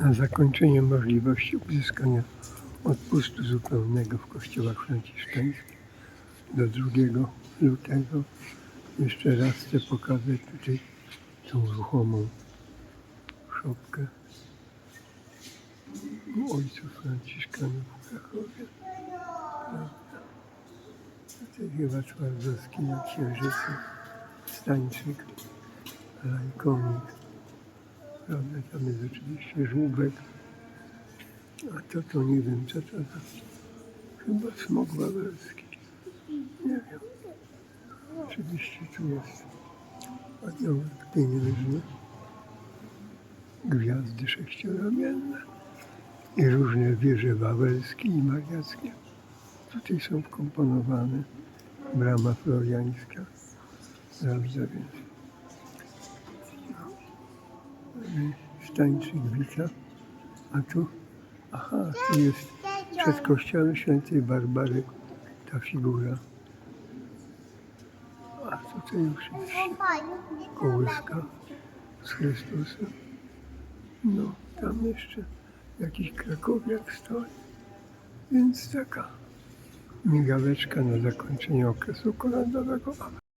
na zakończenie możliwości uzyskania odpustu zupełnego w kościołach franciszkańskich do 2 lutego. Jeszcze raz chcę pokazać tutaj tą ruchomą szopkę u ojców franciszkanów w Krakowie. Tutaj chyba Twardowski na księżycu, Stańczyk, Lajkonik. Prawda, tam jest oczywiście żółbek. A to to nie wiem co to za... Chyba smok wawelski. Nie wiem. Oczywiście tu jest aniołek pieniężny, gwiazdy sześcioramienne i różne wieże wawelskie i mariackie. Tutaj są wkomponowane brama floriańska, prawda, więc stańczyk wita, a tu, aha, tu jest przed kościołem świętej Barbary ta figura. A tutaj już jest kołyska z Chrystusem. No, tam jeszcze jakiś krakowiak stoi. Więc taka migaweczka na zakończenie okresu kolendowego.